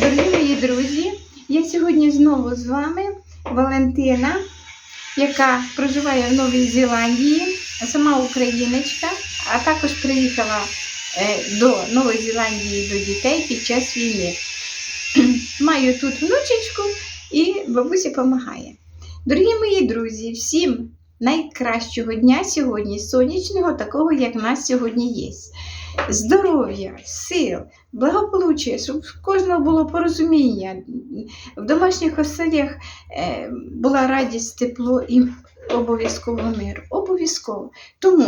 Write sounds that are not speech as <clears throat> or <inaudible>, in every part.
Дорогі мої друзі, я сьогодні знову з вами Валентина, яка проживає в Новій Зеландії, сама україночка, а також приїхала е, до Нової Зеландії до дітей під час війни. <clears throat> Маю тут внучечку і бабусі допомагає. Дорогі мої друзі, всім найкращого дня сьогодні, сонячного, такого, як в нас сьогодні є. Здоров'я, сил, благополуччя, щоб в кожного було порозуміння, в домашніх оселях е, була радість, тепло і обов'язково мир. Обов'язково. Тому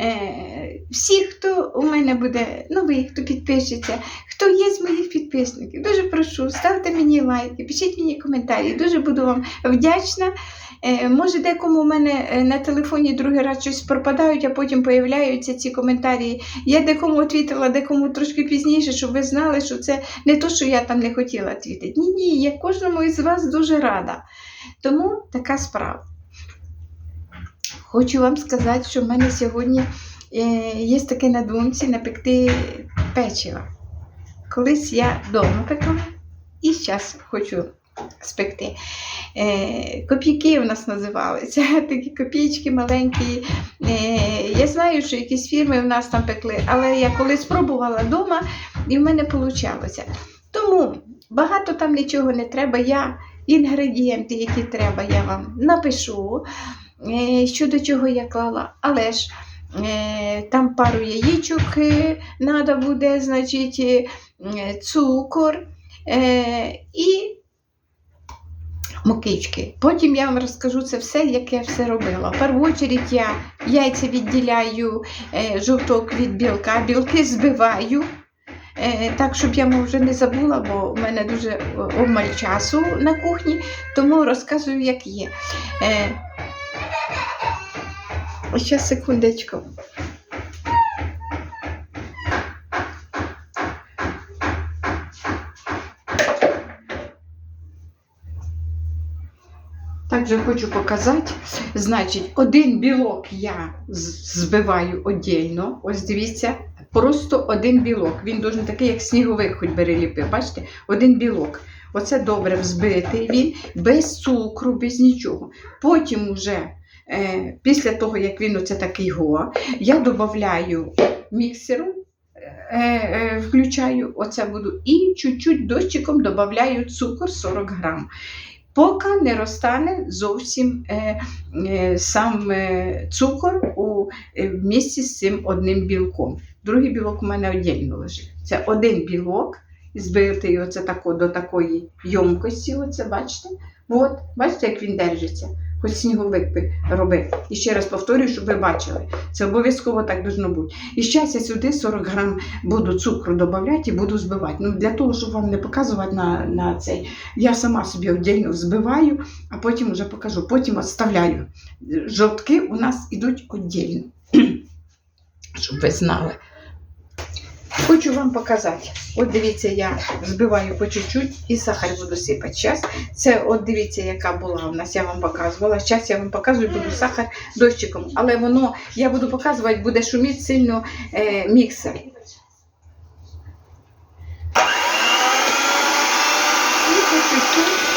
е, всі, хто у мене буде новий, хто підпишеться, хто є з моїх підписників, дуже прошу, ставте мені лайки, пишіть мені коментарі. Дуже буду вам вдячна. Е, може, декому у мене е, на телефоні другий раз щось пропадають, а потім появляються ці коментарі. Я декому відвітила, декому трошки пізніше, щоб ви знали, що це не то, що я там не хотіла твітити. Ні, ні, я кожному із вас дуже рада. Тому така справа. Хочу вам сказати, що в мене сьогодні е, є таке на думці напекти печива. Колись я вдома пекла і зараз хочу спекти. Е, копійки у нас називалися, <laughs> такі копійки маленькі. Е, я знаю, що якісь фірми в нас там пекли, але я колись спробувала вдома і в мене вийшло. Тому багато там нічого не треба. Я інгредієнти, які треба, я вам напишу, е, що до чого я клала. Але ж там пару яєчок треба буде, значить, цукор і мукички. Потім я вам розкажу це все, як я все робила. В першу чергу я яйця відділяю е, жовток від білка, білки збиваю. Е, так, щоб я вже не забула, бо у мене дуже обмаль часу на кухні, тому розказую, як є. Е, ще секундочку. Також хочу показати, значить, один білок я збиваю віддільно. Ось дивіться, просто один білок. Він дуже такий, як сніговик, хоч бери ліпив. Бачите? Один білок. Оце добре взбитий він, без цукру, без нічого. Потім уже, е, після того, як він оце такий го, я додаю міксером. Е, е, включаю, оце буду, і чуть-чуть дощиком додаю цукор 40 грам поки не розтане зовсім е, е, сам е, цукор у місці з цим одним білком. Другий білок у мене віддільно лежить. Це один білок, збити його це тако, до такої йомкості. Оце, бачите? От, бачите, як він держиться. Хоч сніговик би робив. І ще раз повторюю, щоб ви бачили. Це обов'язково так должно бути. І зараз я сюди 40 грам буду цукру додавати і буду збивати. Ну, для того, щоб вам не показувати на, на цей, я сама собі віддільно збиваю, а потім вже покажу. Потім відставляю. Жовтки у нас йдуть віддільно. <clears throat> Щоб ви знали. Хочу вам показати. От дивіться, я збиваю по чуть-чуть і сахар буду сипати. Зараз це от дивіться, яка була у нас, я вам показувала. Зараз я вам показую, буду сахар дощиком. Але воно, я буду показувати, буде шуміти сильно е, міксер. І по чуть-чуть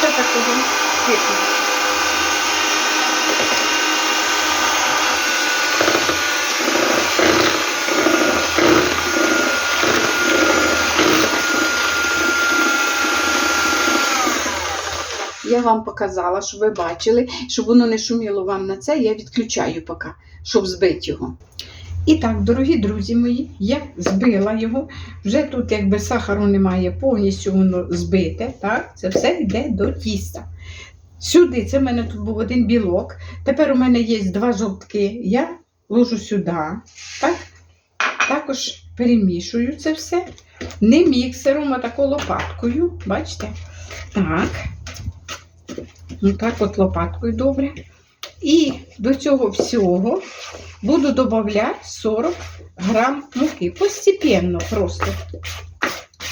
такого сипну. Я вам показала, щоб ви бачили, щоб воно не шуміло вам на це, я відключаю поки, щоб збити його. І так, дорогі друзі мої, я збила його. Вже тут якби сахару немає, повністю воно збите. Так? Це все йде до тіста. Сюди, це в мене тут був один білок. Тепер у мене є два жовтки. Я ложу сюди. Так? Також перемішую це все. Не міксером, а тако лопаткою. Бачите? Так. Ну так от лопаткою добре. І до цього всього буду додавати 40 грам муки. Постепенно просто.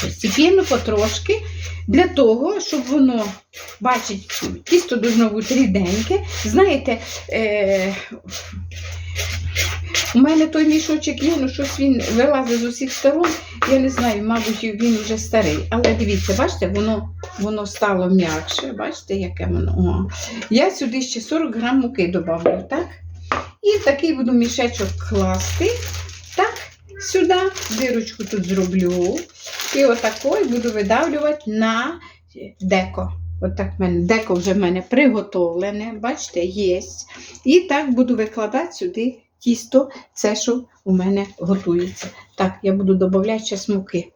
Постепенно, потрошки. Для того, щоб воно, бачить, тісто должно бути ріденьке. Знаєте, е, У мене той мішочок є, ну щось він вилазить з усіх сторон. Я не знаю, мабуть, він вже старий. Але дивіться, бачите, воно, воно стало м'якше. Бачите, яке воно. О. Я сюди ще 40 грам муки додавлю, так? І такий буду мішечок класти. Так, сюди дирочку тут зроблю. І отакою буду видавлювати на деко. Отак в мене деко вже в мене приготовлене, бачите, є. І так буду викладати сюди тісто, це, що у мене готується. Так, я буду додавати ще муки.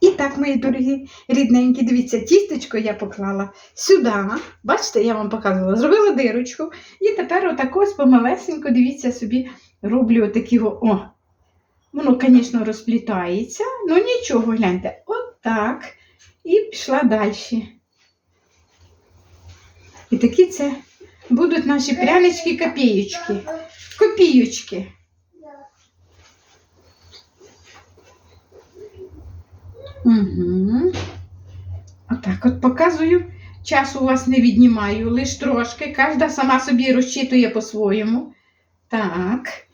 І так, мої дорогі рідненькі, дивіться, тістечко я поклала сюди. Бачите, я вам показувала, зробила дирочку. І тепер отак ось помалесенько, дивіться, собі роблю отакі. о- О, воно, звісно, розплітається, ну нічого, гляньте, отак. І пішла далі. І такі це будуть наші прянички копієчки. Копієчки. Угу. Отак от показую. Часу у вас не віднімаю, лиш трошки. Кожна сама собі розчитує по-своєму. Так.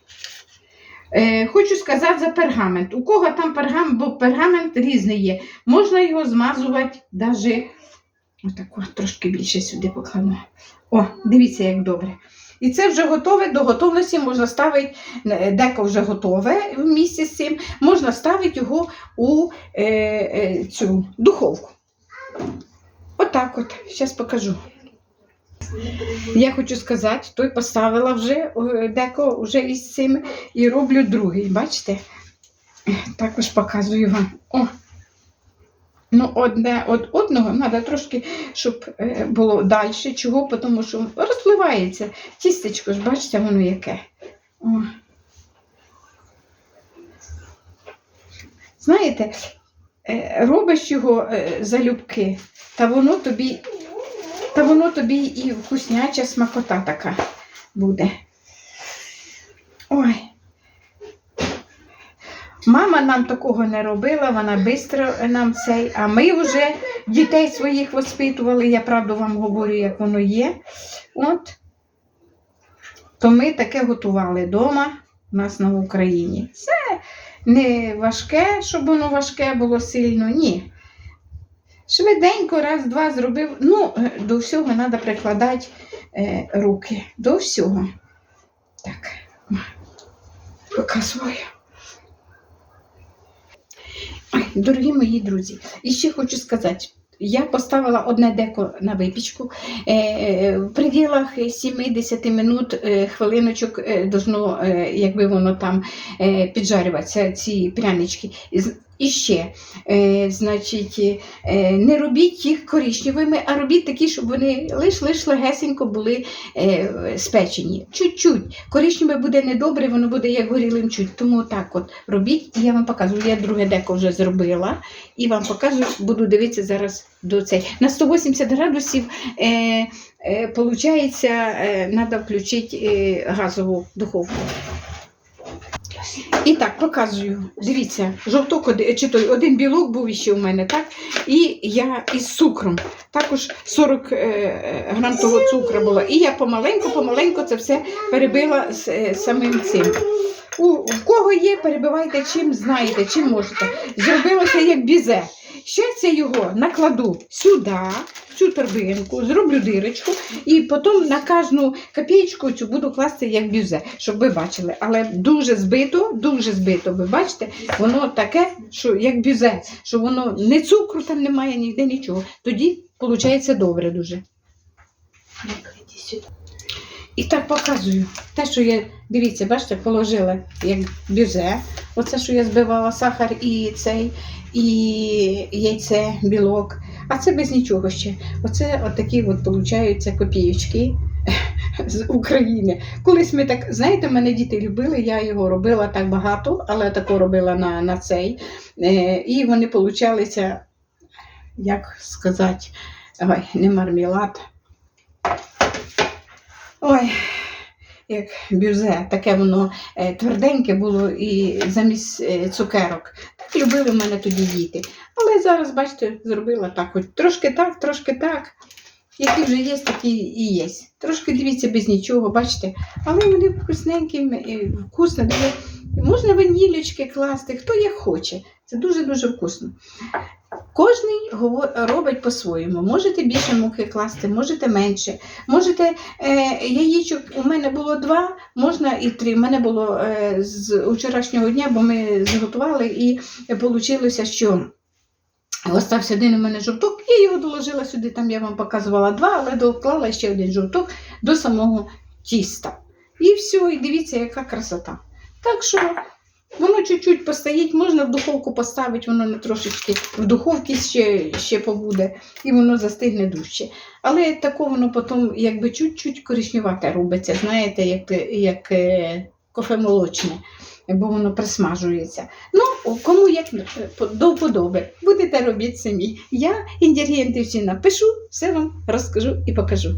Е, хочу сказати за пергамент. У кого там пергамент, бо пергамент різний є. Можна його змазувати навіть отак от, трошки більше сюди покладу. О, дивіться, як добре. І це вже готове, до готовності можна ставити, е, деко вже готове в місці з цим, можна ставити його у е, е, цю духовку. Отак от, зараз покажу. Я хочу сказати, той поставила вже е, деко вже із цим і роблю другий. Бачите? Також показую вам. О! Ну, одне від одного треба трошки, щоб е, було далі. Чого? Тому що розпливається. Тістечко ж, бачите, воно яке. О. Знаєте, е, робиш його е, залюбки, та воно тобі, та воно тобі і вкусняча смакота така буде. Ой. Мама нам такого не робила, вона швидко нам цей, а ми вже дітей своїх воспитували, я правду вам говорю, як воно є. От. То ми таке готували вдома у нас на Україні. Це не важке, щоб воно важке було сильно, ні. Швиденько, раз-два зробив. Ну, е, до всього треба прикладати е, руки. До всього. Так, показую. Дорогі мої друзі, і ще хочу сказати. Я поставила одне деко на випічку. Е, в пределах 70 минут е, хвилиночок е, должно, е, якби воно там е, піджарюватися, ці прянички. І ще, е, значить, е, не робіть їх коричневими, а робіть такі, щоб вони лиш-лиш легесенько були е, спечені. Чуть-чуть. Коричневе буде недобре, воно буде як горілим чуть. Тому так от робіть, і я вам показую. Я друге деко вже зробила і вам покажу, буду дивитися зараз до цей. На 180 градусів е, е, е, треба включити е, газову духовку. І так, показую. Дивіться, жовток, оди- чи той один білок був іще у мене, так? І я із цукром. Також 40 е, грам того цукру було. І я помаленьку-помаленьку це все перебила з е, самим цим. У, в кого є, перебивайте чим знаєте, чим можете. Зробилося як бізе. Ще це його накладу сюди, в цю торбинку, зроблю дирочку, і потім на кожну копійку цю буду класти як бюзе, щоб ви бачили. Але дуже збито, дуже збито, ви бачите, воно таке, що як бюзе, що воно не цукру там немає, ніде нічого. Тоді виходить добре дуже. І так показую. Те, що я, дивіться, бачите, положила як бюзе. Оце, що я збивала сахар і цей, і яйце, білок. А це без нічого ще. Оце отакі от получаються копійочки <laughs> з України. Колись ми так, знаєте, мене діти любили, я його робила так багато, але тако робила на, на цей. Е, і вони получалися, як сказати, ой, не мармелад. Ой, як бюзе, таке воно е, тверденьке було і замість е, цукерок. Так любили в мене тоді діти. Але зараз, бачите, зробила так, от трошки так, трошки так. які вже є, такі і є. Трошки дивіться без нічого, бачите, але вони вкусненькі, вкусно. Можна ванілючки класти, хто як хоче. Це дуже-дуже вкусно. Кожний робить по-своєму. Можете більше муки класти, можете менше. Можете е, яєчок, у мене було два, можна і три. У мене було е, з вчорашнього дня, бо ми зготували, і вийшло, що остався один у мене жовток, і його доложила сюди. Там я вам показувала два, але доклала ще один жовток до самого тіста. І все, і дивіться, яка красота. Так що воно чуть-чуть постоїть, можна в духовку поставити, воно не трошечки в духовці ще, ще побуде, і воно застигне дужче. Але тако воно потім якби чуть-чуть коричневате робиться, знаєте, як, як е, кофе молочне, бо воно присмажується. Ну, кому як е, до вподоби. Будете робити самі. Я інгредієнти всі напишу, все вам розкажу і покажу.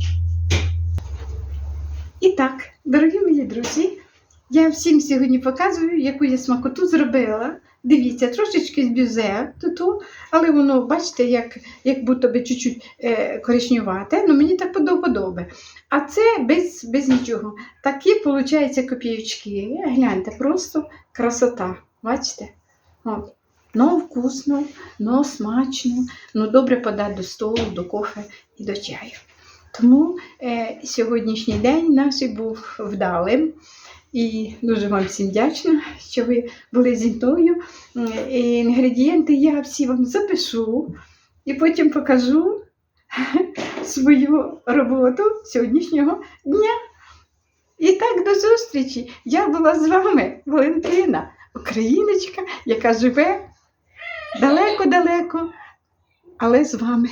І так, дорогі мої друзі, я всім сьогодні показую, яку я смакоту зробила. Дивіться, трошечки з бюзе тут, але воно, бачите, як, як будто би чуть-чуть е, коричневате, ну мені так до вподоби. А це без, без нічого. Такі, виходить, копійочки. Гляньте, просто красота. Бачите? От. Ну, вкусно, ну смачно, ну добре подати до столу, до кофе і до чаю. Тому е, сьогоднішній день наш був вдалим. І дуже вам всім вдячна, що ви були зі мною. І Інгредієнти я всі вам запишу і потім покажу <laughs> свою роботу сьогоднішнього дня. І так до зустрічі. Я була з вами, Валентина, україночка, яка живе далеко-далеко, але з вами.